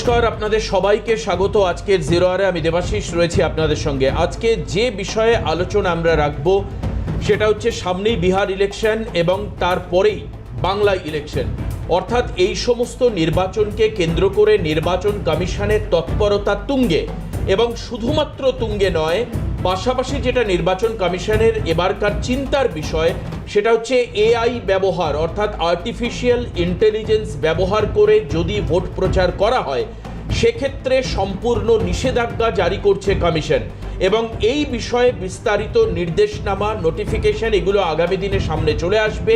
নমস্কার, আপনাদের সবাইকে স্বাগত। আজকের জিরো আরে আমি দেবাশিস রয়েছি আপনাদের সঙ্গে। আজকে যে বিষয়ে আলোচনা আমরা রাখব, সেটা হচ্ছে সামনেই বিহার ইলেকশন এবং তারপরেই বাংলা ইলেকশন অর্থাৎ এই সমস্ত নির্বাচনকে কেন্দ্র করে নির্বাচন কমিশনের তৎপরতা তুঙ্গে এবং শুধুমাত্র তুঙ্গে নয়, পাশাপাশি যেটা নির্বাচন কমিশনের এবারকার চিন্তার বিষয় সেটা হচ্ছে এআই ব্যবহার, অর্থাৎ আর্টিফিশিয়াল ইন্টেলিজেন্স ব্যবহার করে যদি ভোট প্রচার করা হয়, সেক্ষেত্রে সম্পূর্ণ নিষেধাজ্ঞা জারি করছে কমিশন। এবং এই বিষয়ে বিস্তারিত নির্দেশনামা নোটিফিকেশন এগুলো আগামী দিনে সামনে চলে আসবে।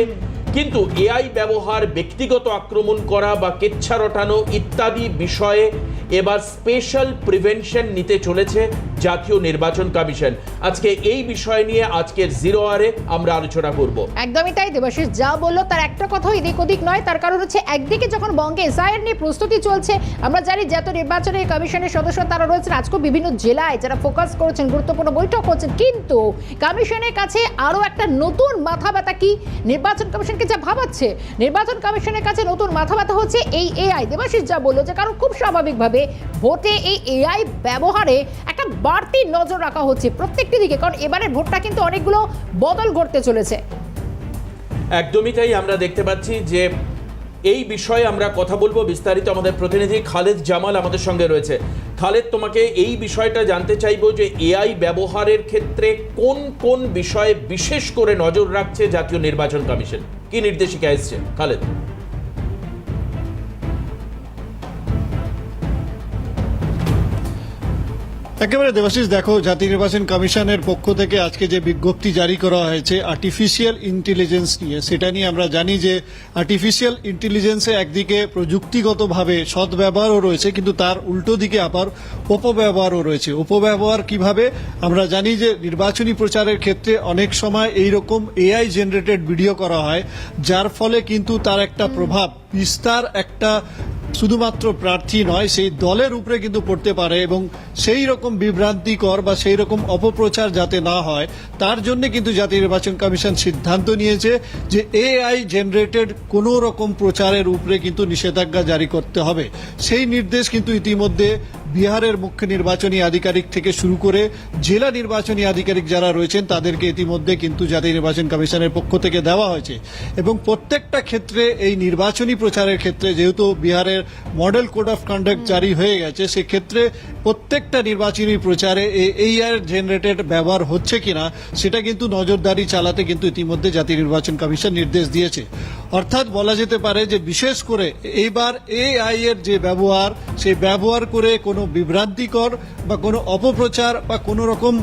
কিন্তু এআই ব্যবহার, ব্যক্তিগত আক্রমণ করা বা কেচ্ছা রটানো ইত্যাদি বিষয়ে এবার স্পেশাল প্রিভেনশন নিতে চলেছে। জাতীয় নির্বাচন কমিশন। আজকে এই বিষয় নিয়ে আজকের জিরো আরে আমরা আলোচনা করব। একদমই তাই, দেবাশিস যা বলল তার একটা কথাও এদিক ওদিক নয়, তার কারণ হচ্ছে একদিকে যখন বঙ্গে এসআইআর নিয়ে প্রস্তুতি চলছে, আমরা জানি জাতীয় নির্বাচনী কমিশনের সদস্য তারা রয়েছেন আজকেও বিভিন্ন জেলায়, যারা ফোকাস করেছেন, গুরুত্বপূর্ণ বৈঠক করছেন। কিন্তু কমিশনের কাছে আরও একটা নতুন মাথা ব্যথা কি? নির্বাচন কমিশনকে যা ভাবাচ্ছে? নির্বাচন কমিশনের কাছে নতুন মাথা ব্যথা হচ্ছে এই এআই। দেবাশিস যা বলল যে কারণ খুব স্বাভাবিকভাবে ভোটে এই এআই ব্যবহারে একটা বাড়তি নজর রাখা হচ্ছে প্রত্যেকটি দিকে, কারণ এবারে ভোটটা কিন্তু অনেকগুলো বদল ঘটতে চলেছে। একদমই তাই আমরা দেখতে পাচ্ছি যে এই বিষয়ে আমরা কথা বলব বিস্তারিত। আমাদের প্রতিনিধি খালেদ জামাল আমাদের সঙ্গে রয়েছে। খালেদ, তোমাকে এই বিষয়টা জানতে চাইব যে এআই ব্যবহারের ক্ষেত্রে কোন কোন বিষয়ে বিশেষ করে নজর রাখছে জাতীয় নির্বাচন কমিশন? কি নির্দেশিকা এসছে? খালেদ। একেবারে দেবাশিস, দেখো, জাতীয় নির্বাচন কমিশনের পক্ষ থেকে আজকে যে বিজ্ঞপ্তি জারি করা হয়েছে আর্টিফিশিয়াল ইন্টেলিজেন্স নিয়ে, সেটা নিয়ে আমরা জানি যে আর্টিফিশিয়াল ইন্টেলিজেন্সে একদিকে প্রযুক্তিগতভাবে সদ্ব্যবহারও রয়েছে, কিন্তু তার উল্টো দিকে আবার অপব্যবহারও রয়েছে। অপব্যবহার কীভাবে? আমরা জানি যে নির্বাচনী প্রচারের ক্ষেত্রে অনেক সময় এই রকম এআই জেনারেটেড ভিডিও করা হয়, যার ফলে কিন্তু তার একটা প্রভাব, বিস্তার একটা শুধুমাত্র প্রার্থী নয়, সেই দলের উপরে কিন্তু পড়তে পারে এবং সেই রকম বিভ্রান্তিকর বা সেই রকম অপপ্রচার যাতে না হয়, তার জন্য কিন্তু জাতীয় নির্বাচন কমিশন সিদ্ধান্ত নিয়েছে যে এআই জেনারেটেড কোনো রকম প্রচারের উপরে কিন্তু নিষেধাজ্ঞা জারি করতে হবে। সেই নির্দেশ কিন্তু ইতিমধ্যে বিহারের মুখ্য নির্বাচনী আধিকারিক থেকে শুরু করে জেলা নির্বাচনী আধিকারিক যারা রয়েছেন, তাদেরকে ইতিমধ্যে কিন্তু জাতীয় নির্বাচন কমিশনের পক্ষ থেকে দেওয়া হয়েছে। এবং প্রত্যেকটা ক্ষেত্রে এই নির্বাচনী প্রচারের ক্ষেত্রে যেহেতু বিহারের মডেল কোড অফ কন্ডাক্ট জারি হয়ে গেছে। সেক্ষেত্রে প্রত্যেকটা নির্বাচনী প্রচারে এই আর জেনারেটেড ব্যবহার হচ্ছে কিনা সেটা কিন্তু নজরদারি চালাতে কিন্তু ইতিমধ্যে জাতীয় নির্বাচন কমিশন নির্দেশ দিয়েছে। অর্থাৎ বলা যেতে পারে যে বিশেষ করে এইবার এআই এর যে ব্যবহার সেই ব্যবহার করে কোনো বিভ্রান্তিকর বা কোনো অপপ্রচার বা কোনো রকম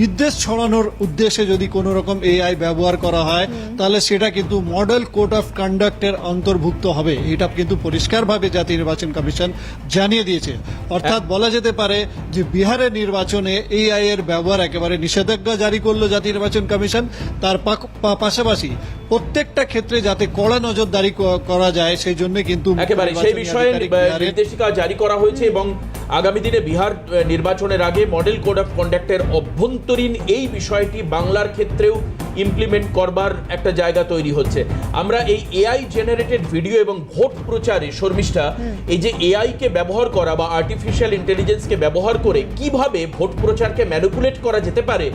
বিদ্বেষ ছড়ানোর উদ্দেশ্যে যদি কোনো রকম এআই ব্যবহার করা হয় তাহলে সেটা কিন্তু মডেল কোড অফ কন্ডাক্টের অন্তর্ভুক্ত হবে। এটা কিন্তু পরিষ্কারভাবে জাতীয় নির্বাচন কমিশন জানিয়ে দিয়েছে। অর্থাৎ বলা যেতে পারে যে বিহারের নির্বাচনে এআই এর ব্যবহার একেবারে নিষেধাজ্ঞা জারি করল জাতীয় নির্বাচন কমিশন। তার পাশাপাশি প্রত্যেকটা ক্ষেত্রে যাতে কড়া নজরদারি করা যায় সেই জন্য কিন্তু একেবারে সেই বিষয়ে নির্দেশিকা জারি করা হয়েছে এবং আগামী দিনে বিহার নির্বাচনের আগে মডেল কোড অফ কন্ডাক্টের অভ্যন্তরীণ এই বিষয়টি বাংলার ক্ষেত্রেও ইমপ্লিমেন্ট করবার একটা জায়গা তৈরি হচ্ছে। আমরা এই এআই জেনারেটেড ভিডিও এবং ভোট প্রচারে শর্মিষ্ঠা এই যে এআই কে ব্যবহার করা বা আর্টিফিশিয়াল ইন্টেলিজেন্সকে ব্যবহার করে কীভাবে ভোট প্রচারকে ম্যানিপুলেট করা যেতে পারে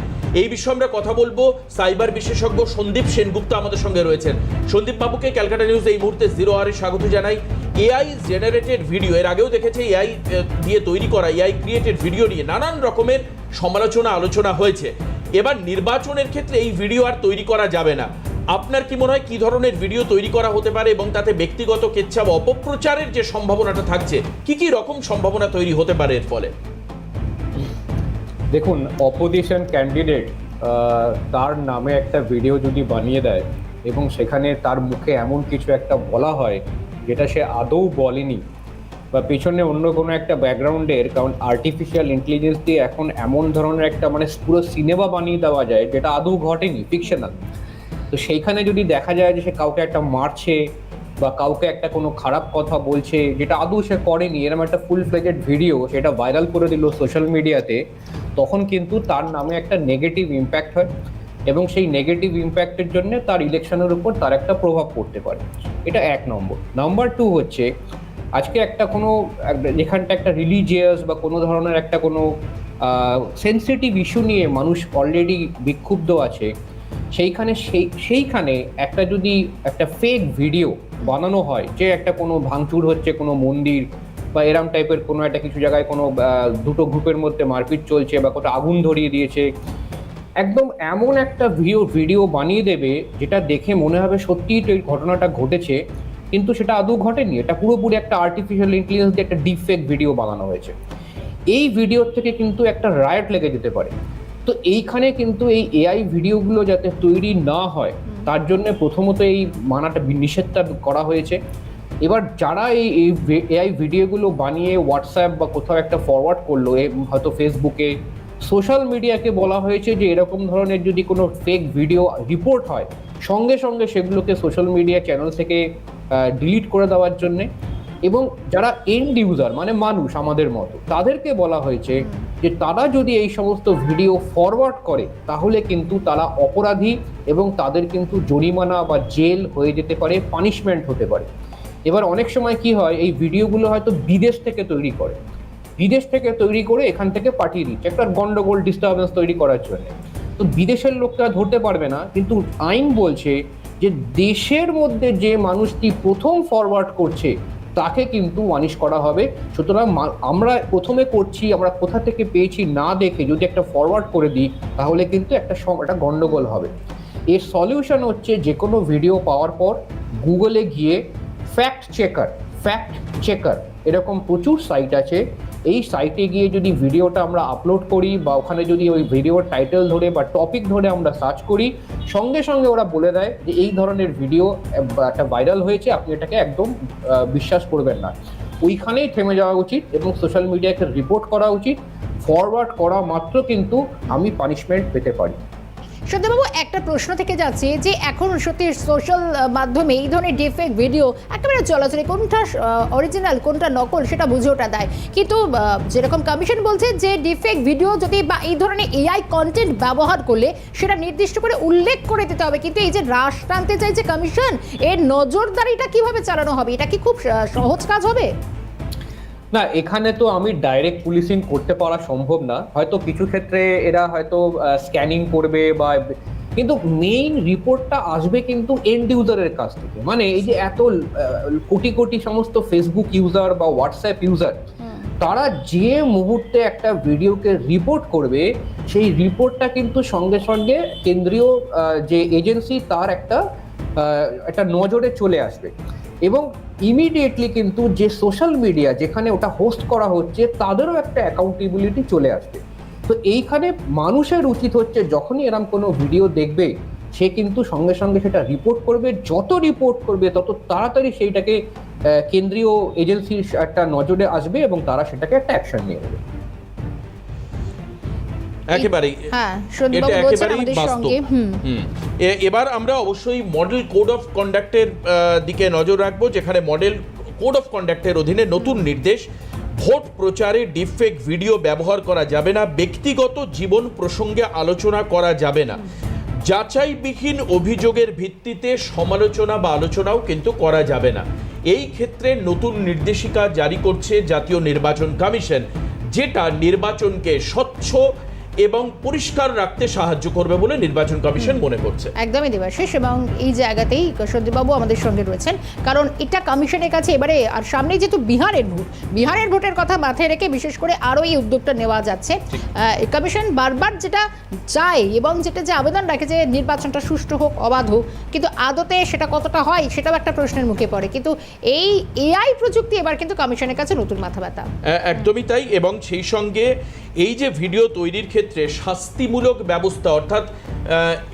এই বিষয়ে আমরা কথা বলব। সাইবার বিশেষজ্ঞ সন্দীপ সেনগুপ্ত আমাদের সঙ্গে রয়েছেন। সন্দীপ বাবুকে ক্যালকাটা নিউজ এই মুহূর্তে জিরো আরে স্বাগত জানাই। এআই জেনারেটেড ভিডিও এর আগেও দেখেছি এআই দিয়ে তৈরি করা এআই ক্রিয়েটেড ভিডিও নিয়ে নানান রকমের সমালোচনা আলোচনা হয়েছে। এবার নির্বাচনের ক্ষেত্রে এই ভিডিও আর তৈরি করা যাবে না। আপনার কি মনে হয় কি ধরনের ভিডিও তৈরি করা হতে পারে এবং তাতে ব্যক্তিগত কেচ্ছা বা অপপ্রচারের যে সম্ভাবনাটা থাকছে, কি কি রকম সম্ভাবনা তৈরি হতে পারে এর ফলে? দেখুন অপোজিশন ক্যান্ডিডেট তার নামে একটা ভিডিও যদি বানিয়ে দেয় এবং সেখানে তার মুখে এমন কিছু একটা বলা হয়, যেটা সে আদৌ বলেনি বা পেছনে অন্য কোনো একটা ব্যাকগ্রাউন্ডের কারণ আর্টিফিশিয়াল ইন্টেলিজেন্স দিয়ে এখন এমন ধরনের একটা মানে পুরো সিনেমা বানিয়ে দেওয়া যায়, যেটা আদৌ ঘটেনি ফিকশনাল তো সেইখানে যদি দেখা যায় যে সে কাউকে একটা মারছে বা কাউকে একটা কোনো খারাপ কথা বলছে, যেটা আদৌ সে করেনি এরকম একটা ফুল ফ্লেজেড ভিডিও সেটা ভাইরাল করে দিল সোশ্যাল মিডিয়াতে তখন কিন্তু তার নামে একটা নেগেটিভ ইম্প্যাক্ট হয় এবং সেই নেগেটিভ ইম্প্যাক্টের জন্য তার ইলেকশনের উপর তার একটা প্রভাব পড়তে পারে। এটা এক নম্বর। নাম্বার টু হচ্ছে আজকে একটা কোনো যেখানটা একটা রিলিজিয়াস বা কোনো ধরনের একটা কোনো সেন্সিটিভ ইস্যু নিয়ে মানুষ অলরেডি বিক্ষুব্ধ আছে, সেইখানে সেই, সেইখানে একটা যদি একটা ফেক ভিডিও বানানো হয়, যে একটা কোনো ভাঙচুর হচ্ছে, কোনো মন্দির বা এরম টাইপের কোনো একটা কিছু জায়গায় কোনো দুটো গ্রুপের মধ্যে মারপিট চলছে বা কোথাও আগুন ধরিয়ে দিয়েছে, একদম এমন একটা ভিডিও ভিডিও বানিয়ে দেবে, যেটা দেখে মনে হবে সত্যিই তো এই ঘটনাটা ঘটেছে কিন্তু সেটা আদৌ ঘটেনি। এটা পুরোপুরি একটা আর্টিফিশিয়াল ইন্টেলিজেন্স দিয়ে একটা ডিফেক্ট ভিডিও বানানো হয়েছে। এই ভিডিওর থেকে কিন্তু একটা রায়ট লেগে যেতে পারে। তো এইখানে কিন্তু এই এআই ভিডিওগুলো যাতে তৈরি না হয়, তার জন্য প্রথমত এই মানাটা নিষেধটা করা হয়েছে। এবার যারা এই এআই ভিডিওগুলো বানিয়ে হোয়াটসঅ্যাপ বা কোথাও একটা ফরওয়ার্ড করল হয়তো ফেসবুকে সোশ্যাল মিডিয়াকে বলা হয়েছে যে এরকম ধরনের যদি কোনো ফেক ভিডিও রিপোর্ট হয় সঙ্গে সঙ্গে সেগুলোকে সোশ্যাল মিডিয়া চ্যানেল থেকে ডিলিট করে দেওয়ার জন্যে। এবং যারা এন্ড ইউজার মানে মানুষ আমাদের মতো, তাদেরকে বলা হয়েছে যে তারা যদি এই সমস্ত ভিডিও ফরওয়ার্ড করে, তাহলে কিন্তু তারা অপরাধী এবং তাদের কিন্তু জরিমানা বা জেল হয়ে যেতে পারে পানিশমেন্ট হতে পারে। এবার অনেক সময় কি হয়, এই ভিডিওগুলো হয়তো বিদেশ থেকে তৈরি করে। বিদেশ থেকে তৈরি করে এখান থেকে পাঠিয়ে দিচ্ছে, একটা গন্ডগোল ডিস্টারবেন্স তৈরি করার জন্য। তো বিদেশের লোকটা ধরতে পারবে না, কিন্তু আইন বলছে যে দেশের মধ্যে যে মানুষটি প্রথম ফরওয়ার্ড করছে, তাকে কিন্তু ওয়ানিশ করা হবে। সুতরাং আমরা প্রথমে করছি, আমরা কোথা থেকে পেয়েছি না দেখে যদি একটা ফরওয়ার্ড করে দিই, তাহলে কিন্তু একটা একটা গন্ডগোল হবে। এর সলিউশন হচ্ছে যে কোনো ভিডিও পাওয়ার পর গুগলে গিয়ে ফ্যাক্ট চেকার ফ্যাক্ট চেকার এরকম প্রচুর সাইট আছে। এই সাইটে গিয়ে যদি ভিডিওটা আমরা আপলোড করি বা ওখানে যদি ওই ভিডিওর টাইটেল ধরে বা টপিক ধরে আমরা সার্চ করি, সঙ্গে সঙ্গে ওরা বলে দেয় যে এই ধরনের ভিডিও একটা ভাইরাল হয়েছে, আপনি এটাকে একদম বিশ্বাস করবেন না। ওইখানেই থেমে যাওয়া উচিত এবং সোশ্যাল মিডিয়াকে রিপোর্ট করা উচিত। ফরওয়ার্ড করা মাত্র কিন্তু আমি পানিশমেন্ট পেতে পারি। সত্যবাবু, একটা প্রশ্ন থেকে যাচ্ছে যে এখন সত্যি সোশ্যাল মাধ্যমে এই ধরনের ডিফেক্ট ভিডিও একেবারে চলাচলে কোনটা অরিজিনাল কোনটা নকল সেটা বুঝে ওঠা দেয় কিন্তু যেরকম কমিশন বলছে যে ডিফেক্ট ভিডিও যদি বা এই ধরনের এআই কন্টেন্ট ব্যবহার করলে সেটা নির্দিষ্ট করে উল্লেখ করে দিতে হবে। কিন্তু এই যে হ্রাস টানতে চাইছে কমিশন এর নজরদারিটা কীভাবে চালানো হবে? এটা কি খুব সহজ কাজ হবে? না এখানে তো আমি ডাইরেক্ট পুলিশিং করতে পারা সম্ভব না। হয়তো কিছু ক্ষেত্রে এরা হয়তো স্ক্যানিং করবে বা কিন্তু মেইন রিপোর্টটা আসবে কিন্তু এন্ড ইউজারের কাছ থেকে। মানে এই যে এত কোটি কোটি সমস্ত ফেসবুক ইউজার বা হোয়াটসঅ্যাপ ইউজার তারা যে মুহূর্তে একটা ভিডিওকে রিপোর্ট করবে সেই রিপোর্টটা কিন্তু সঙ্গে সঙ্গে কেন্দ্রীয় যে এজেন্সি তার একটা একটা নজরে চলে আসবে। এবং ইমিডিয়েটলি কিন্তু যে সোশ্যাল মিডিয়া যেখানে ওটা হোস্ট করা হচ্ছে, তাদেরও একটা অ্যাকাউন্টেবিলিটি চলে আসবে। তো এইখানে মানুষের উচিত হচ্ছে যখনই এরম কোনো ভিডিও দেখবে, সে কিন্তু সঙ্গে সঙ্গে সেটা রিপোর্ট করবে, যত রিপোর্ট করবে, তত তাড়াতাড়ি সেইটাকে কেন্দ্রীয় এজেন্সির একটা নজরে আসবে এবং তারা সেটাকে একটা অ্যাকশন নিয়ে নেবে। একেবারেই হ্যাঁ এটা একেবারেই বাস্তব। এবার আমরা অবশ্যই মডেল কোড অফ কন্ডাক্টের দিকে নজর রাখব যেখানে মডেল কোড অফ কন্ডাক্টের অধীনে নতুন নির্দেশ ভোট প্রচারে ডিফেক ভিডিও ব্যবহার করা যাবে না ব্যক্তিগত জীবন প্রসঙ্গে আলোচনা করা যাবে না। যাচাইবিহীন অভিযোগের ভিত্তিতে সমালোচনা বা আলোচনাও কিন্তু করা যাবে না। এই ক্ষেত্রে নতুন নির্দেশিকা জারি করছে জাতীয় নির্বাচন কমিশন যেটা নির্বাচনকে স্বচ্ছ এবং পরিষ্কার রাখতে সাহায্য করবে বলে নির্বাচন কমিশন মনে করছে। একদমই দেবাশিস এবং এই জায়গাতেই সন্দীপবাবু আমাদের সঙ্গে রয়েছেন। কারণ এটা কমিশনের কাছে এবারে আর সামনে যেহেতু বিহারের ভোট বিহারের ভোটের কথা মাথায় রেখে বিশেষ করে আরও এই উদ্যোগটা নেওয়া যাচ্ছে। কমিশন বারবার যেটা চায় এবং যেটা যে আবেদন রাখে যে নির্বাচনটা সুষ্ঠু হোক অবাধ হোক কিন্তু আদতে সেটা কতটা হয় সেটাও একটা প্রশ্নের মুখে পড়ে। কিন্তু এই এআই প্রযুক্তি এবার কিন্তু কমিশনের কাছে নতুন মাথা ব্যথা একদমই তাই এবং সেই সঙ্গে এই যে ভিডিও তৈরির ক্ষেত্রে শাস্তিমূলক ব্যবস্থা অর্থাৎ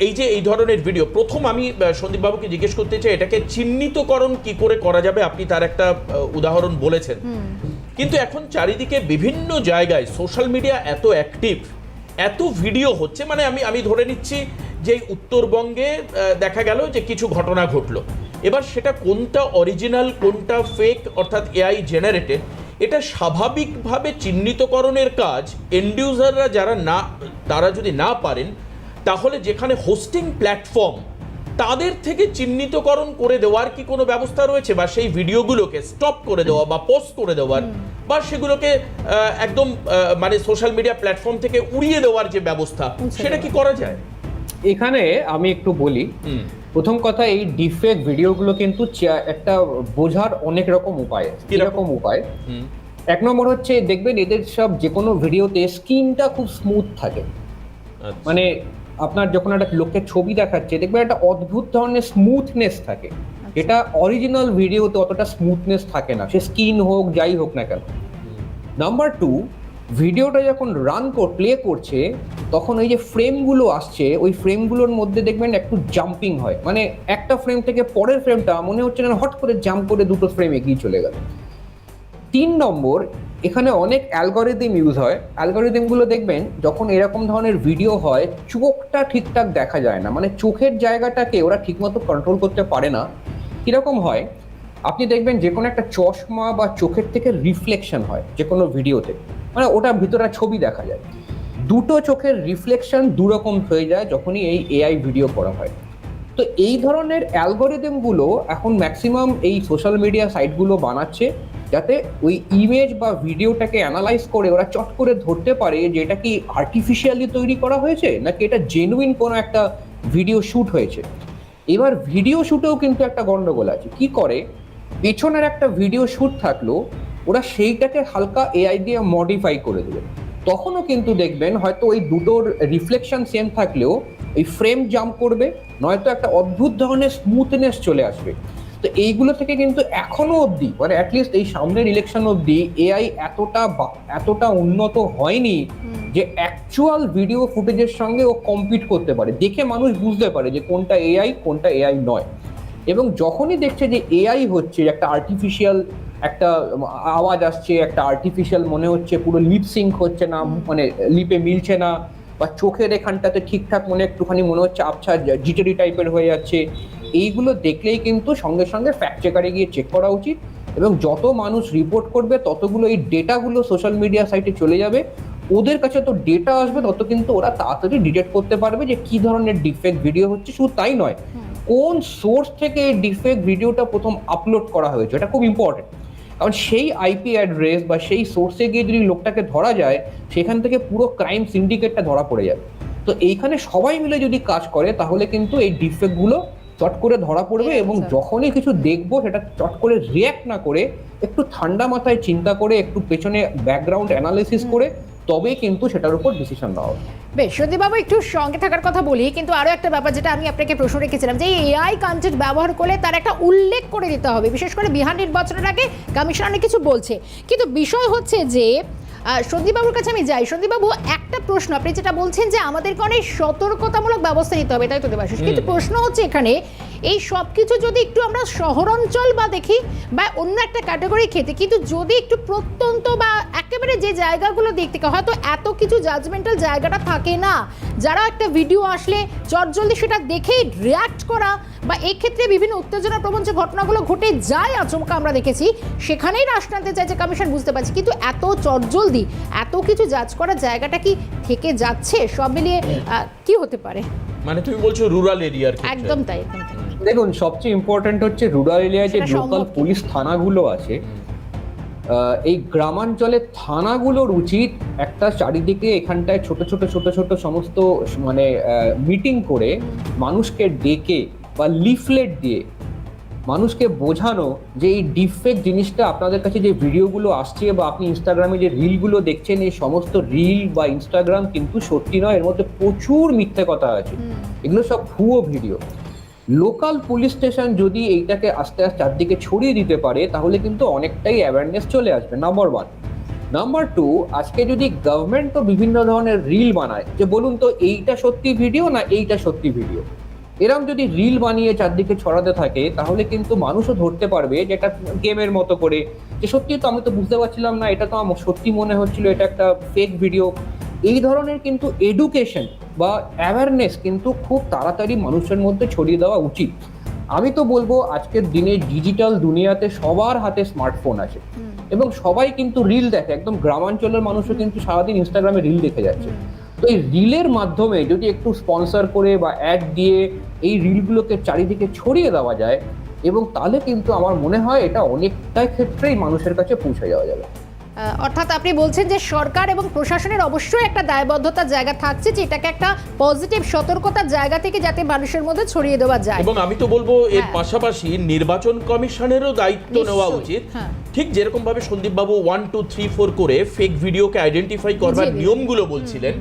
এই যে এই ধরনের ভিডিও প্রথম আমি সন্দীপবাবুকে জিজ্ঞেস করতে চাই এটাকে চিহ্নিতকরণ কি করে করা যাবে? আপনি তার একটা উদাহরণ বলেছেন। কিন্তু এখন চারিদিকে বিভিন্ন জায়গায় সোশ্যাল মিডিয়া এত অ্যাক্টিভ এত ভিডিও হচ্ছে মানে আমি আমি ধরে নিচ্ছি যে উত্তরবঙ্গে দেখা গেল যে কিছু ঘটনা ঘটলো। এবার সেটা কোনটা অরিজিনাল কোনটা ফেক অর্থাৎ এআই জেনারেটেড এটা স্বাভাবিকভাবে চিহ্নিতকরণের কাজ এন্ড ইউজাররা যারা না তারা যদি না পারেন তাহলে যেখানে হোস্টিং প্ল্যাটফর্ম তাদের থেকে চিহ্নিতকরণ করে দেওয়ার কি কোনো ব্যবস্থা রয়েছে? বা সেই ভিডিওগুলোকে স্টপ করে দেওয়া বা পোস্ট করে দেওয়ার বা সেগুলোকে একদম মানে সোশ্যাল মিডিয়া প্ল্যাটফর্ম থেকে উড়িয়ে দেওয়ার যে ব্যবস্থা সেটা কি করা যায়? এখানে আমি একটু বলি প্রথম কথা এই ডিফেক্ট ভিডিওগুলো কিন্তু চা- একটা বোঝার অনেক রকম উপায় আছে। কীরকম? কীরকম উপায়? এক নম্বর হচ্ছে দেখবেন এদের সব যে কোনো ভিডিওতে স্ক্রিনটা খুব স্মুথ থাকে। আচ্ছা। মানে আপনার যখন একটা লোকের ছবি দেখাচ্ছে দেখবেন একটা অদ্ভুত ধরনের স্মুথনেস থাকে। এটা অরিজিনাল ভিডিওতে অতটা স্মুথনেস থাকে না। সে স্কিন হোক যাই হোক না কেন। নাম্বার টু ভিডিওটা যখন রান কর প্লে করছে, তখন ওই যে ফ্রেমগুলো আসছে, ওই ফ্রেমগুলোর মধ্যে দেখবেন একটু জাম্পিং হয়। মানে একটা ফ্রেম থেকে পরের ফ্রেমটা মনে হচ্ছে না হট করে জাম্প করে দুটো ফ্রেম এগিয়ে চলে গেল। তিন নম্বর, এখানে অনেক অ্যালগোরিদম ইউজ হয়। অ্যালগোরিদমগুলো দেখবেন, যখন এরকম ধরনের ভিডিও হয়, চোখটা ঠিকঠাক দেখা যায় না। মানে চোখের জায়গাটাকে ওরা ঠিকমতো কন্ট্রোল করতে পারে না। কীরকম হয়? আপনি দেখবেন যে কোনো একটা চশমা বা চোখের থেকে রিফ্লেকশন হয়, যে কোনো ভিডিওতে মানে ওটার ভিতরে ছবি দেখা যায়। দুটো চোখের রিফ্লেকশন দুরকম হয়ে যায় যখনই এই এআই ভিডিও করা হয়। তো এই ধরনের অ্যালগোরিদমগুলো এখন ম্যাক্সিমাম এই সোশ্যাল মিডিয়া সাইটগুলো বানাচ্ছে যাতে ওই ইমেজ বা ভিডিওটাকে অ্যানালাইজ করে ওরা চট করে ধরতে পারে যে এটা কি আর্টিফিশিয়ালি তৈরি করা হয়েছে নাকি এটা জেনুইন কোনো একটা ভিডিও শ্যুট হয়েছে। এবার ভিডিও শ্যুটেও কিন্তু একটা গন্ডগোল আছে। কি করে? পেছনের একটা ভিডিও শ্যুট থাকল ওরা সেইটাকে হালকা এআই দিয়ে মডিফাই করে দেবে। তখনও কিন্তু দেখবেন হয়তো ওই দুটোর রিফ্লেকশন সেম থাকলেও এই ফ্রেম জাম্প করবে নয়তো একটা অদ্ভুত ধরনের স্মুথনেস চলে আসবে। তো এইগুলো থেকে কিন্তু এখনও অবধি মানে অ্যাটলিস্ট এই সামনের ইলেকশন অবধি এআই এতটা বা- এতটা উন্নত হয়নি যে অ্যাকচুয়াল ভিডিও ফুটেজের সঙ্গে ও কম্পিট করতে পারে। দেখে মানুষ বুঝতে পারে যে কোনটা এআই কোনটা এআই নয়। এবং যখনই দেখছে যে এআই হচ্ছে একটা আর্টিফিশিয়াল একটা আওয়াজ আসছে একটা আর্টিফিশিয়াল মনে হচ্ছে পুরো লিপ সিঙ্ক হচ্ছে না মানে লিপে মিলছে না বা চোখের এখানটাতে ঠিকঠাক মনে একটুখানি মনে হচ্ছে আবছা জিটারি টাইপের হয়ে যাচ্ছে। এইগুলো দেখলেই কিন্তু সঙ্গে সঙ্গে ফ্যাক্ট চেকারে গিয়ে চেক করা উচিত এবং যত মানুষ রিপোর্ট করবে ততগুলো এই ডেটাগুলো সোশ্যাল মিডিয়া সাইটে চলে যাবে। ওদের কাছে তো ডেটা আসবে তত কিন্তু ওরা তাড়াতাড়ি ডিটেক্ট করতে পারবে যে কি ধরনের ডিফেক্ট ভিডিও হচ্ছে শুধু তাই নয়। কোন সোর্স থেকে এই ডিফেক্ট ভিডিওটা প্রথম আপলোড করা হয়েছে এটা খুব ইম্পর্টেন্ট কারণ সেই আইপি অ্যাড্রেস বা সেই সোর্সে গিয়ে যদি লোকটাকে ধরা যায় সেখান থেকে পুরো ক্রাইম সিন্ডিকেটটা ধরা পড়ে যাবে। তো এইখানে সবাই মিলে যদি কাজ করে তাহলে কিন্তু এই ডিফেক্টগুলো চট করে ধরা পড়বে এবং যখনই কিছু দেখব সেটা চট করে রিয়াক্ট না করে একটু ঠান্ডা মাথায় চিন্তা করে একটু পেছনে ব্যাকগ্রাউন্ড অ্যানালিসিস করে তবেই কিন্তু সেটার উপর ডিসিশন নেওয়া হবে। বেশ সন্দীপবাবু একটু সঙ্গে থাকার কথা বলি কিন্তু আরও একটা ব্যাপার যেটা আমি আপনাকে প্রশ্ন রেখেছিলাম যে এআই কন্টেন্ট ব্যবহার করলে তার একটা উল্লেখ করে দিতে হবে বিশেষ করে বিহার নির্বাচনের আগে কমিশন অনেক কিছু বলছে। কিন্তু বিষয় হচ্ছে যে সন্দীপবাবুর কাছে আমি যাই সন্দীপবাবু একটা প্রশ্ন আপনি যেটা বলছেন যে আমাদেরকে অনেক সতর্কতামূলক ব্যবস্থা নিতে হবে তাই তো দেবাশিস? কিন্তু প্রশ্ন হচ্ছে এখানে এই সব কিছু যদি একটু আমরা শহরাঞ্চল বা দেখি বা অন্য একটা ক্যাটাগরি খেতে কিন্তু যদি একটু প্রত্যন্ত বা একেবারে যে জায়গাগুলো দিক থেকে হয়তো এত কিছু জাজমেন্টাল জায়গাটা থাকে না। যারা একটা ভিডিও আসলে চটজলদি সেটা দেখেই রিয়াক্ট করা বা এক্ষেত্রে বিভিন্ন উত্তেজনা প্রবণ যে ঘটনাগুলো ঘটে যায় আচমকা আমরা দেখেছি সেখানেই রাশ টানতে চাইছে কমিশন বুঝতে পারছি। কিন্তু এত চটজলদি এত কিছু জাজ করার জায়গাটা কি থেকে যাচ্ছে? সব মিলিয়ে কি হতে পারে? মানে তুমি বলছো রুরাল এরিয়ার একদম তাই একদম তাই। দেখুন সবচেয়ে ইম্পর্ট্যান্ট হচ্ছে রুরাল এরিয়ায় যে লোকাল সম্ভব পুলিশ থানাগুলো আছে এই গ্রামাঞ্চলের থানাগুলোর উচিত একটা চারিদিকে এখানটায় ছোট ছোট ছোট ছোট সমস্ত মানে মিটিং করে মানুষকে ডেকে বা লিফলেট দিয়ে মানুষকে বোঝানো যে এই ডিফেক্ট জিনিসটা আপনাদের কাছে যে ভিডিওগুলো আসছে বা আপনি ইনস্টাগ্রামে যে রিলগুলো দেখছেন এই সমস্ত রিল বা ইনস্টাগ্রাম কিন্তু সত্যি নয় এর মধ্যে প্রচুর মিথ্যে কথা আছে। এগুলো সব ভুয়ো ভিডিও লোকাল পুলিশ স্টেশন যদি এইটাকে আস্তে আস্তে চারদিকে ছড়িয়ে দিতে পারে, তাহলে কিন্তু অনেকটাই অ্যাওয়ারনেস চলে আসবে নাম্বার ওয়ান নাম্বার টু আজকে যদি গভর্নমেন্টও বিভিন্ন ধরনের রিল বানায়, যে বলুন তো এইটা সত্যি ভিডিও না এইটা সত্যি ভিডিও এরকম যদি রিল বানিয়ে চারদিকে ছড়াতে থাকে, তাহলে কিন্তু মানুষও ধরতে পারবে যে এটা গেমের মতো করে। যে সত্যি তো আমি তো বুঝতে পারছিলাম না, এটা তো আমার সত্যি মনে হচ্ছিল, এটা একটা ফেক ভিডিও এই ধরনের কিন্তু এডুকেশন বা অ্যাওয়ারনেস কিন্তু খুব তাড়াতাড়ি মানুষের মধ্যে ছড়িয়ে দেওয়া উচিত। আমি তো বলব আজকের দিনে ডিজিটাল দুনিয়াতে সবার হাতে স্মার্টফোন আছে। এবং সবাই কিন্তু রিল দেখে একদম গ্রামাঞ্চলের মানুষও কিন্তু সারাদিন ইনস্টাগ্রামে রিল দেখে যাচ্ছে। তো এই রিলের মাধ্যমে যদি একটু স্পন্সর করে বা অ্যাড দিয়ে এই রিলগুলোকে চারিদিকে ছড়িয়ে দেওয়া যায় এবং তাহলে কিন্তু আমার মনে হয় এটা অনেকটাই ক্ষেত্রেই মানুষের কাছে পৌঁছে যাওয়া যাবে। অর্থাৎ আপনি বলছেন যে সরকার এবং প্রশাসনের অবশ্যই একটা দায়বদ্ধতার জায়গা থাকছে যে এটাকে একটা পজিটিভ সতর্কতার জায়গা থেকে যাতে মানুষের মধ্যে ছড়িয়ে দেওয়া যায় এবং আমি তো বলব এর হ্যাঁ। পাশাপাশি নির্বাচন কমিশনেরও দায়িত্ব নেওয়া উচিত হ্যাঁ। ঠিক যেরকম ভাবে Sandeep babu one two three four করে ফেক ভিডিওকে আইডেন্টিফাই করবার। নিয়মগুলো বলছিলেন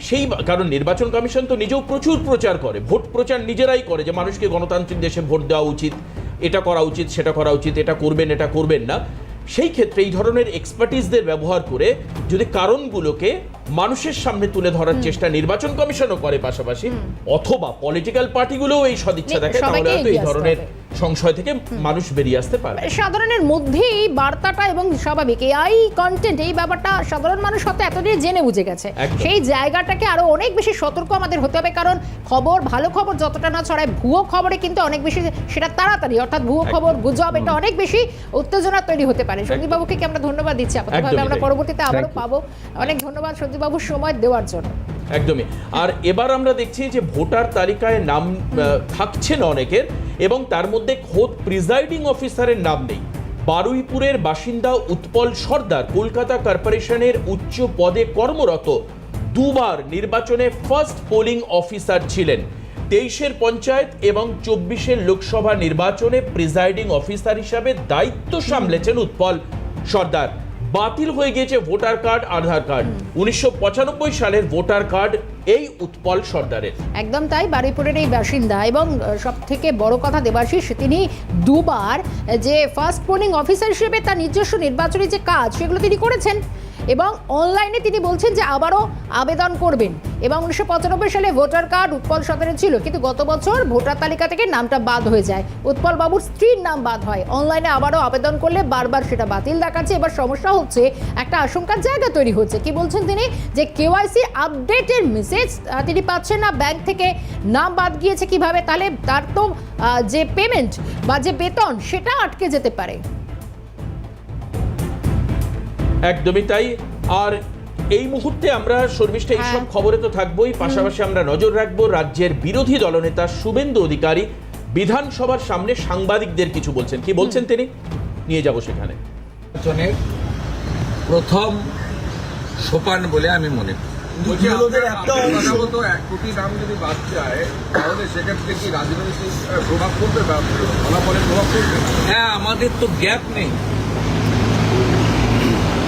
সেই কারণ নির্বাচন কমিশন তো নিজেও প্রচুর প্রচার করে ভোট প্রচার নিজেরাই করে যে মানুষকে গণতান্ত্রিক দেশে ভোট দেওয়া উচিত এটা করা উচিত সেটা করা উচিত এটা করবেন এটা করবেন না সেই ক্ষেত্রে এই ধরনের এক্সপার্টিসদের ব্যবহার করে যদি কারণগুলোকে মানুষের সামনে তুলে ধরার চেষ্টা নির্বাচন কমিশনও করে পাশাপাশি অথবা পলিটিক্যাল পার্টিগুলোও এই সদিচ্ছা দেখে তাহলে হয়তো এই ধরনের। সংশয় থেকে মানুষ বেরিয়ে আসতে পারবে। সাধারণের মধ্যেই বার্তাটা এবং স্বাভাবিক এই কন্টেন্ট এই ব্যাপারটা সাধারণ মানুষ হয়তো এতদিন জেনে বুঝে গেছে। সেই জায়গাটাকে আরও অনেক বেশি সতর্ক আমাদের হতে হবে কারণ খবর ভালো খবর যতটা না ছড়ায় ভুয়ো খবরে কিন্তু অনেক বেশি সেটা তাড়াতাড়ি অর্থাৎ ভুয়ো খবর গুজব এটা অনেক বেশি উত্তেজনা তৈরি হতে পারে। সন্দীপ বাবুকে কি আমরা ধন্যবাদ দিচ্ছি? একদমই আমরা পরবর্তীতে আবারও পাবো। অনেক ধন্যবাদ সন্দীপ বাবুর সময় দেওয়ার জন্য। একদমই। আর এবার আমরা দেখছি যে ভোটার তালিকায় নাম থাকছে না অনেকের এবং তার মধ্যে খোদ প্রিজাইডিং অফিসারের নাম নেই। বারুইপুরের বাসিন্দা উৎপল সর্দার কলকাতা কর্পোরেশনের উচ্চ পদে কর্মরত দুবার নির্বাচনে ফার্স্ট পোলিং অফিসার ছিলেন। তেইশের পঞ্চায়েত এবং চব্বিশের লোকসভা নির্বাচনে প্রিজাইডিং অফিসার হিসাবে দায়িত্ব সামলেছেন উৎপল সর্দার। বাতিল হয়ে গিয়েছে ভোটার কার্ড, আধার কার্ড। উনিশশো পঁচানব্বই সালের ভোটার কার্ড এই উৎপল সর্দারের। একদম তাই, বারুইপুরের এই বাসিন্দা এবং সব থেকে বড় কথা দেবাশিস, তিনি দুবার যে ফার্স্ট পোলিং অফিসার হিসেবে তার নিজস্ব নির্বাচনী যে কাজ, সেগুলো তিনি করেছেন। এবং অনলাইনে তিনি বলছেন যে আবারও আবেদন করবেন। এবং উনিশশো পঁচানব্বই সালে ভোটার কার্ড উৎপল সদরের ছিল, কিন্তু গত বছর ভোটার তালিকা থেকে নামটা বাদ হয়ে যায়। উৎপল বাবুর স্ত্রীর নাম বাদ হয়। অনলাইনে আবারও আবেদন করলে বারবার সেটা বাতিল দেখাচ্ছে। এবার সমস্যা হচ্ছে, একটা আশঙ্কার জায়গা তৈরি হচ্ছে কি বলছেন তিনি? যে কেওয়াইসি আপডেটের মেসেজ তিনি পাচ্ছেন না। ব্যাংক থেকে নাম বাদ গিয়েছে কীভাবে? তাহলে তার তো যে পেমেন্ট বা যে বেতন, সেটা আটকে যেতে পারে। একদমই তাই। আর এই মুহূর্তে আমরা শর্মিষ্ঠা এইসব হ্যাঁ। খবরে তো থাকবোই। পাশাপাশি আমরা নজর রাখব রাজ্যের বিরোধী দলনেতা শুভেন্দু অধিকারী। বিধানসভার সামনে সাংবাদিকদের কিছু বলছেন। কি বলছেন তিনি? নিয়ে যাব সেখানে। নির্বাচনের প্রথম সোপান বলে আমি মনে করি। হ্যাঁ আমাদের তো গ্যাপ নেই।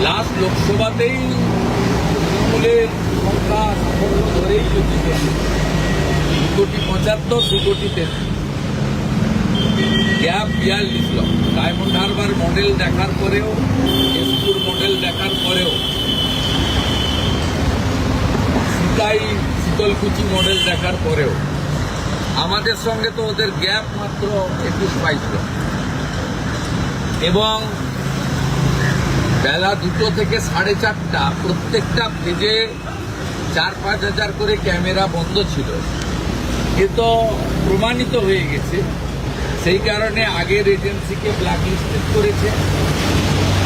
লাস্ট লোকসভাতেই তৃণমূলের সংখ্যা সাফল্য ধরেই চলছে দু কোটি পঁচাত্তর দু কোটি গ্যাপ বিয়াল্লিশ লক্ষ। ডায়মন্ড হারবার মডেল দেখার পরেও, এসপুর মডেল দেখার পরেও সিতাই শীতলকুচি মডেল দেখার পরেও, আমাদের সঙ্গে তো ওদের গ্যাপ মাত্র একুশ বাইশ লক্ষ এবং বেলা দুটো থেকে সাড়ে চারটা, প্রত্যেকটা পেজে চার, পাঁচ হাজার করে ক্যামেরা বন্ধ ছিল। এ তো প্রমাণিত হয়ে গেছে। সেই কারণে আগের এজেন্সিকে ব্ল্যাকলিস্টেড করেছে।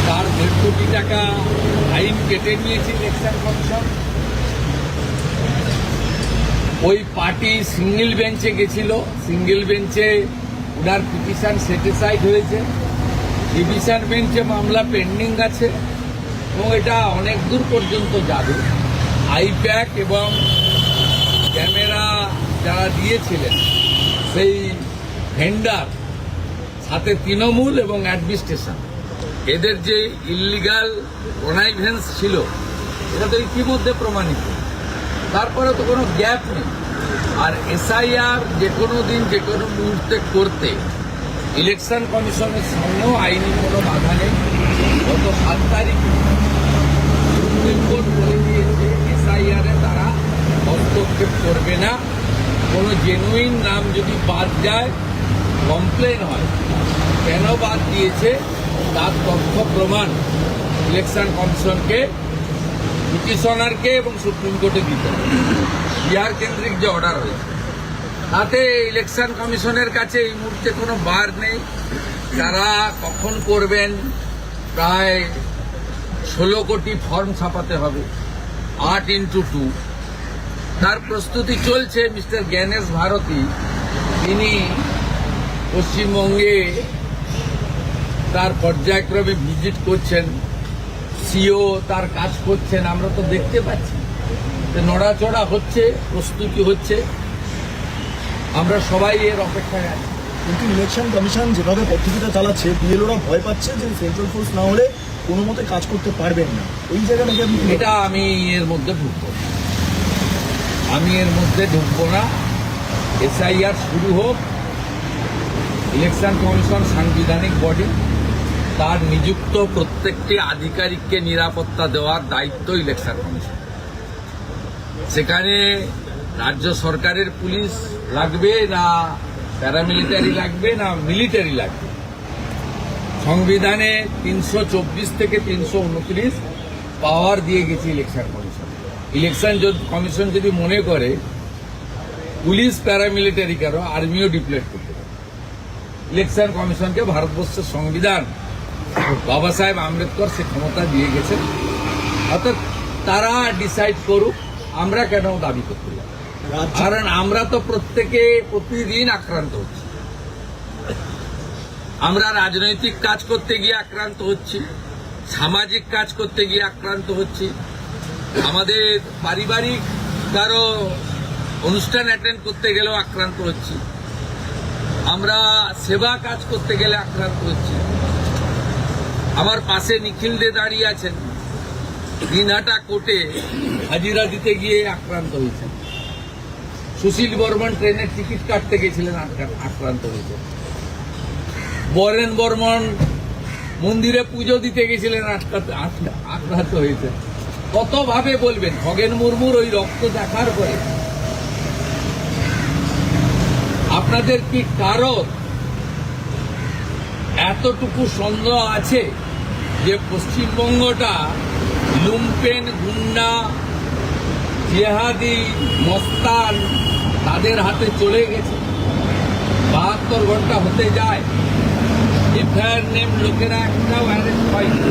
তার দেড় কোটি টাকা আইন কেটে নিয়েছে ইলেকশন কমিশন। ওই পার্টি সিঙ্গেল বেঞ্চে গেছিল। সিঙ্গেল বেঞ্চে ওনার পিটিশন সেটিসাইড হয়েছে। ডিভিশন বেঞ্চে মামলা পেন্ডিং আছে এবং এটা অনেক দূর পর্যন্ত যাবে। আইপ্যাক এবং ক্যামেরা যারা দিয়েছিলেন, সেই ভেন্ডার, সাথে তৃণমূল এবং অ্যাডমিনিস্ট্রেশন, এদের যে ইলিগাল কনাইভেন্স ছিল, এটা তো ইতিমধ্যে প্রমাণিত। তারপরে তো কোনো গ্যাপ নেই। আর এসআইআর যে কোনো দিন যে কোনো মুহূর্তে করতে ইলেকশন কমিশনের সামনেও আইনি কোনো বাধা নেই। গত সাত তারিখ সুপ্রিম কোর্ট বলে দিয়েছে, এসআইআর তারা হস্তক্ষেপ করবে না। কোনো জেনুইন নাম যদি বাদ যায় কমপ্লেন হয়। কেন বাদ দিয়েছে? তার তথ্য প্রমাণ ইলেকশন কমিশনকে, পিটিশনারকে এবং সুপ্রিম কোর্টে দিতে হবে। বিহার কেন্দ্রিক যে অর্ডার হয়েছে তাতে ইলেকশন কমিশনের কাছে এই মুহূর্তে কোনো বার নেই। তারা কখন করবেন, প্রায় ষোলো কোটি ফর্ম ছাপাতে হবে, আট ইন্টু টু তার প্রস্তুতি চলছে মিস্টার জ্ঞানেশ ভারতী। তিনি পশ্চিমবঙ্গে তার পর্যায়ক্রমে ভিজিট করছেন। সিও তার কাজ করছেন। আমরা তো দেখতে পাচ্ছি। নড়াচড়া হচ্ছে, প্রস্তুতি হচ্ছে। আমরা সবাই এর অপেক্ষায় আছি। কিন্তু ইলেকশন কমিশন যেভাবে পদ্ধতিটা চালাচ্ছে বিএলওরা ভয় পাচ্ছে যে সেন্ট্রাল ফোর্স না হলে কোনো মতে কাজ করতে পারবেন না। এই জায়গাটাকে আপনি কি এটা আমি এর মধ্যে ঢুকবো আমি এর মধ্যে ঢুকবো না। এসআইআর শুরু হোক। ইলেকশন কমিশন সাংবিধানিক বডি তার নিযুক্ত প্রত্যেকটি আধিকারিককে নিরাপত্তা দেওয়ার দায়িত্ব ইলেকশন কমিশন সেখানে রাজ্য সরকারের পুলিশ লাগবে না প্যারামিলিটারি লাগবে না মিলিটারি লাগবে? সংবিধানে তিনশো চব্বিশ থেকে তিনশো উনত্রিশ পাওয়ার দিয়ে গেছে ইলেকশন কমিশন ইলেকশন কমিশন যদি মনে করে, পুলিশ প্যারামিলিটারি কেন আর্মিও ডিপ্লেট করতে পারে। ইলেকশন কমিশনকে ভারতবর্ষের সংবিধান বাবা সাহেব আম্বেদকর সে ক্ষমতা দিয়ে গেছেন। অর্থাৎ তারা ডিসাইড করুক, আমরা কেন দাবি করতে রাজ্য কারণ আমরা তো প্রত্যেকে প্রতিদিন আক্রান্ত হচ্ছি। আমরা রাজনৈতিক কাজ করতে গিয়ে আক্রান্ত হচ্ছি, সামাজিক কাজ করতে গিয়ে আক্রান্ত হচ্ছি। আমাদের পারিবারিক কারও অনুষ্ঠান অ্যাটেন্ড করতে গেলেও আক্রান্ত হচ্ছি। আমরা সেবা কাজ করতে গেলে আক্রান্ত হচ্ছি। আমার পাশে নিখিল দে দাঁড়িয়ে আছেন। দিনহাটা কোর্টে হাজিরা দিতে গিয়ে আক্রান্ত হয়েছেন। সুশীল বর্মন ট্রেনের টিকিট কাটতে গেছিলেন আক্রান্ত হয়েছে বরেন বর্মন মন্দিরে পুজো দিতে গেছিলেন আক্রান্ত হয়েছে। কতভাবে বলবেন? খগেন মুর্মুর ওই রক্ত দেখার পরে। আপনাদের কি কারোর এতটুকু সন্দেহ আছে যে পশ্চিমবঙ্গটা লুম্পেন, গুন্ডা জেহাদি, মস্তান তাদের হাতে চলে গেছে। বাহাত্তর ঘণ্টা হতে যায়। এফআইআর নেম লোকেরা একটাও অ্যারেস্ট হয়নি।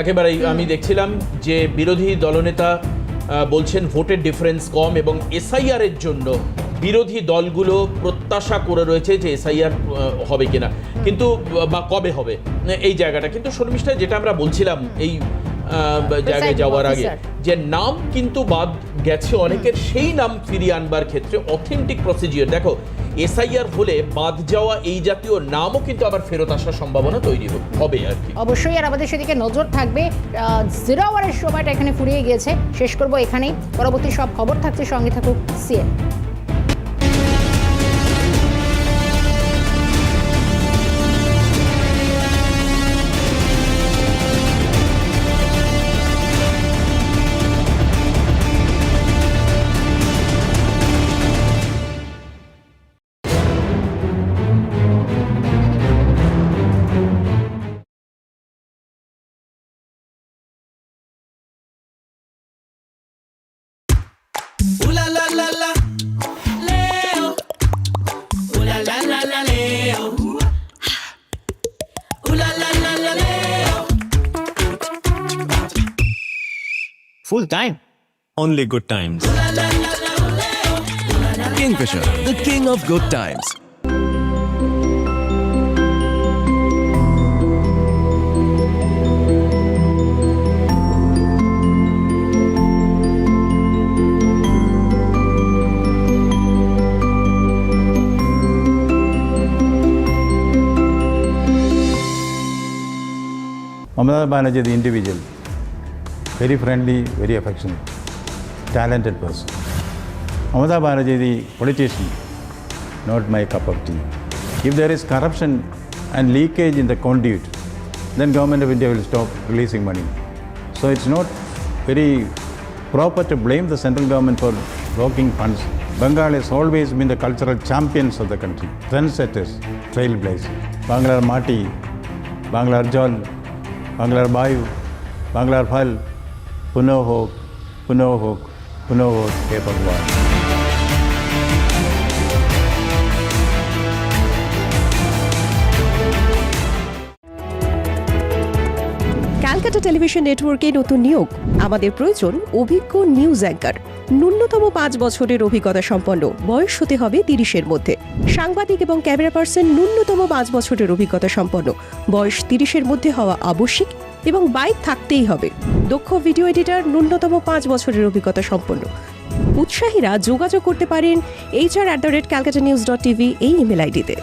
একেবারেই আমি দেখছিলাম যে বিরোধী দলনেতা বলছেন ভোটের ডিফারেন্স কম এবং এসআইআর এর জন্য বিরোধী দলগুলো প্রত্যাশা করে রয়েছে যে এসআইআর হবে কিনা। কিন্তু, বা কবে হবে? এই জায়গাটা। কিন্তু শর্মিষ্ঠা, যেটা আমরা বলছিলাম, এই জায়গায় যাওয়ার আগে। যে নাম কিন্তু বাদ গেছে অনেকের সেই নাম ফিরিয়ে আনবার ক্ষেত্রে অথেন্টিক প্রসিজিওর দেখো এসআইআর হলে বাদ যাওয়া এই জাতীয় নামও কিন্তু আবার ফেরত আসার সম্ভাবনা তৈরি হবে- হবে আর কি। অবশ্যই আর আমাদের সেদিকে নজর থাকবে। জিরো আওয়ারের সময়টা এখানে ফুরিয়ে গিয়েছে। শেষ করব এখানেই। পরবর্তী সব খবর থাকছে সঙ্গে থাকুক CM Full time. Only good times. Kingfisher, the king of good times. Mamata Banerjee the individual, very friendly, very affectionate, talented person. Amada Banerjee, politician, not my cup of tea. If there is corruption and leakage in the conduit, then government of India will stop releasing money. So it's not very proper to blame the central government for blocking funds. Bengal has always been the cultural champions of the country, trendsetters, trailblazers. Banglar Mati, Banglar Jal, Banglar Bayu, Banglar Phal, হোক পুনঃ হোক পুনঃ হোক হে ভগবান কাল Calcutta television নেটওয়ার্কে নতুন নিয়োগ। আমাদের প্রয়োজন অভিজ্ঞ নিউজ অ্যাঙ্কার। ন্যূনতম পাঁচ বছরের অভিজ্ঞতা সম্পন্ন। বয়স হতে হবে তিরিশের মধ্যে। সাংবাদিক এবং ক্যামেরা পার্সন ন্যূনতম পাঁচ বছরের অভিজ্ঞতা সম্পন্ন। বয়স তিরিশের মধ্যে হওয়া আবশ্যিক। এবং বাইক থাকতেই হবে। দক্ষ ভিডিও এডিটার ন্যূনতম পাঁচ বছরের অভিজ্ঞতা সম্পন্ন। উৎসাহীরা যোগাযোগ করতে পারেন HR at the rate Calcutta news dot TV এই ইমেল আইডিতে।